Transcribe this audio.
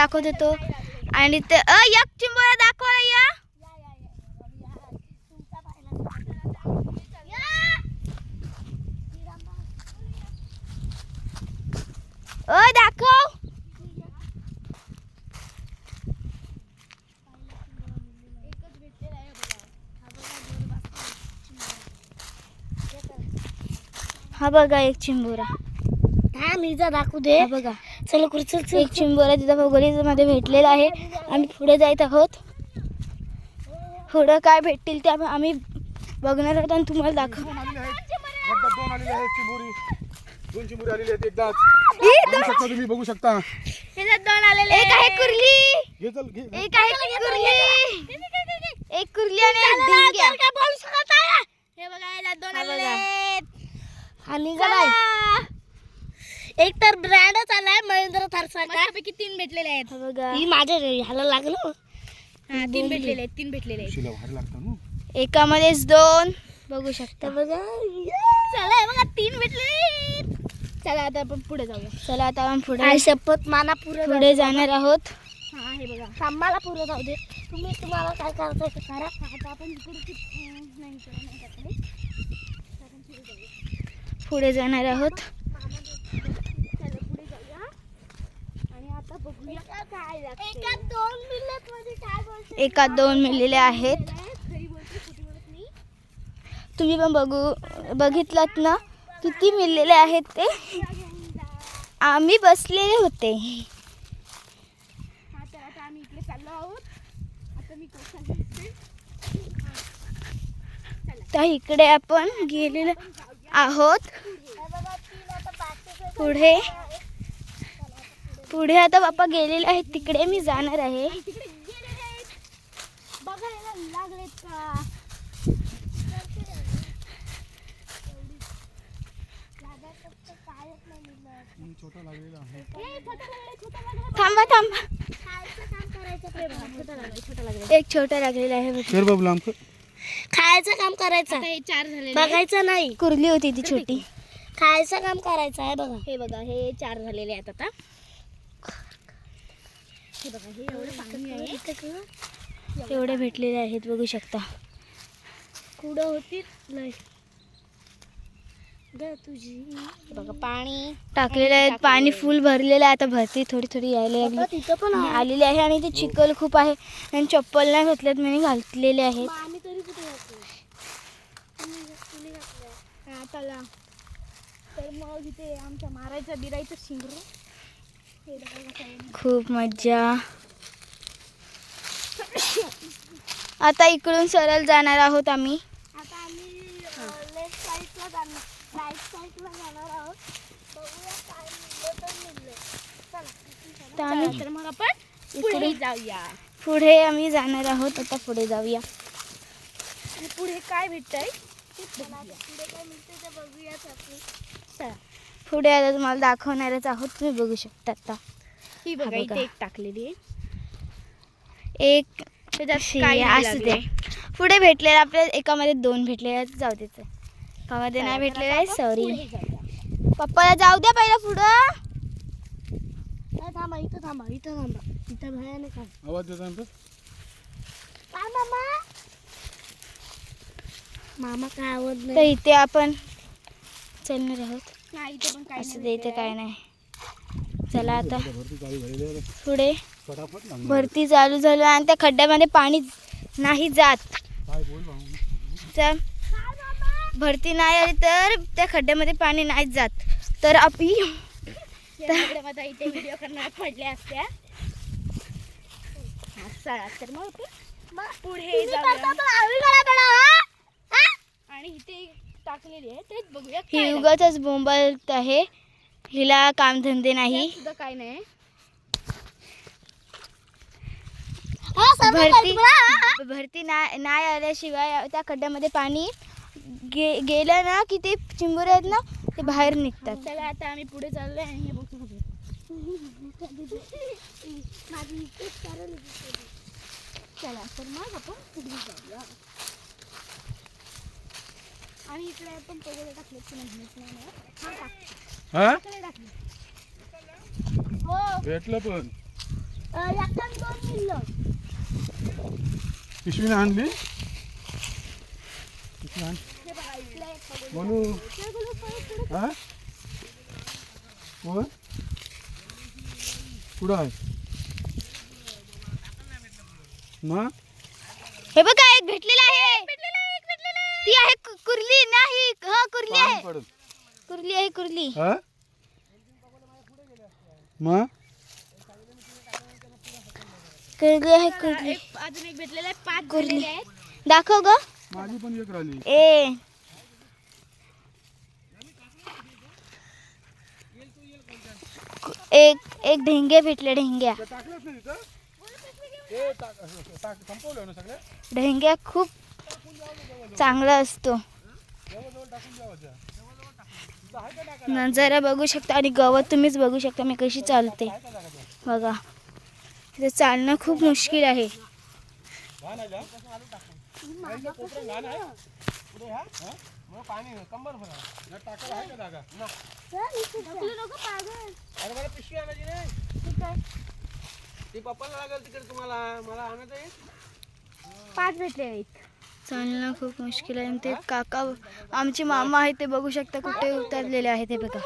दाखवत होतो. आणि ते अ एक चिंबोरा दाखवा या. अ दाखव. हा बघा एक चिंबोरा. हा मिरजा दाखवू दे. बघा. चल चल एक चिंबोरा तिथं मध्ये भेटलेला आहे. आम्ही पुढे जात आहोत. पुढं काय भेटतील ते आम्ही- बघणार आहोत आणि तुम्हाला दाखव दोन आलेले आहेत चिंबोरी दोन चिंबोरी आलेले आहेत. एकदाच बघू शकता तुम्ही बघू शकता दोन आलेले एक आहे कुर्ली. घे चल घे. एक आहे कुर्ली एक कुर्ली आणि एक ढिंग्या हे बघा याला दोन हा आलेले बघा. आहेत. आणि काय एक तर ब्रँडच आलाय थारसारखा तीन भेटलेले आहेत. बघा. ही माझ्या ह्याला लागलं. हा तीन भेटलेले आहेत तीन भेटलेले शिला भारी लागतं ना. आहेत एकामध्येच दोन. बघू शकता. बघा. चला हे बघा तीन भेटले चला आता आपण पुढे जाऊया. चला आता आपण पुढे आई शपथ माना पुरं पुढे जाणार आहोत. हा हे बघा. थांबाला पुरं जाऊ दे. तुम्ही तुम्हाला काय करायचं ते करा. आता आपण पुढे जाणार आहोत आणि आता बघूया काय एका दोन मिळलेले आहेत. तुम्ही पण बघू बघितलात ना? किती मिळलेले आहेत ते? आम्ही बसलेले होते. तर इकडे आपण गेलेलो आहोत. पुढे पुढे आता बाप्पा गेलेले आहेत. तिकडे मी जाणार आहे. तिकडे गेलेले आहेत बघायला लागलेत का? छोटा लागलेला आहे थांबा थांबा. खायचं एक छोटा लागलेला आहे लांब काम करायचं. हे चार बघायचं नाही. कुर्ली होती ती छोटी. खायचं काम करायचं आहे बघा. हे बघा हे चार झालेले आहेत आता. हे बघा हे एवढे पाणी आहे एवढे भेटलेले आहेत बघू शकता. कुठं होती तुझी. बघा पाणी. टाकलेलं आहे पाणी फुल भरलेलं आहे. आता भरती थोडी थोडी यायला लागली. तिथं पण. आलेली आहे आणि ते चिखल खूप आहे. आणि चप्पल नाही घातल्यात मी घातलेले आहेत. तरी मग इथे आमच्या मारायचं बिरायचं शिंगरू. खूप मज्जा. आता इकडून सरळ जाणार आहोत आम्ही. आता आम्ही लेफ्ट साईडला जाणार राईट साईडला जाणार आहोत. बघूया काय मिळलं तर मिळलं चला तर आम्ही तर मग आपण इकडे जाऊया. पुढे आम्ही जाणार आहोत आता पुढे जाऊया. पुढे काय भेटतंय ते बघूया. पुढे काय मिळतं ते बघूयाच आपण चला पुढे आता तुम्हाला दाखवणारच आहोत. तुम्ही बघू शकता आता. ही बघा, इथे एक टाकलेली आहे. एक त्याच्यात अशी काही नाही असू दे. पुढे भेटलेलं आपल्याला एकामध्ये दोन भेटलेले जाऊ देत एकामध्ये नाही भेटलेलं आहे. सॉरी पप्पाला जाऊ द्या पहिला पुढं. नाही, थांबा इथं थांबा इथं थांबा. इथं भयानक आहे आवाज नंतर मामा? मामा काय आवड तर नाही इथे आपण चलणार आहोत. नाही इथं पण काय असं दे इथे काय नाही. चला आता. पुढे. भरती चालू झालं आणि त्या खड्ड्यामध्ये पाणी नाही जात. काय बोल भाऊ? तर भरती नाही आली तर त्या खड्ड्यामध्ये पाणी नाही जात. तर आपली माझा इथे व्हिडिओ करणार पडल्या असत्या. हा, चला तर मग. आपण पुढे जाऊया. आणि इथे टाकलेली आहे. तेच बघूया ही उगाच बोंबलत आहे. हिला कामधंदे नाही. सुद्धा काय नाही. भरती भरती नाही नाही आल्याशिवाय त्या खड्ड्यामध्ये पाणी गे गेलं ना की ते चिंबुरे आहेत ना ते बाहेर निघतात. चला आता आम्ही पुढे चाललोय आणि हे बघतो चला तर मग आपण पुढे जाऊया आणि इकडे आपण पहिले टाकले की नाही माहीत नाही मला. हा. हा हो भेटलं पण पिशवीने आणली. हे. म्हणू हे. हा कोण कुठं आहे मग हे बघा एक भेटलेला आहे ती आहे कुर्ली नाही. हा कुर्ली आहे. पडत कुर्ली आहे कुर्ली. हा? मग कुर्ली आहे कुर्ली. अजून एक भेटलेला आहे पाच कुर्ली. दाखव ग. माझी पण एक राहिली. ए. एक एक ढेंगे भेटले ढेंग्या. ढेंग्या खूप चांगला असतो. नजारा बघू शकता आणि गवत तुम्हीच बघू शकता मी कशी चालते. बघा. इथे चालणं खूप मुश्किल आहे. ती पप्पाला लागेल तिकडे तुम्हाला. मला पाच भेटले आहेत. चालणं खूप मुश्किल आहे. ते काका आमचे मामा आहेत ते बघू शकता कुठे उतरलेले आहेत हे बघा.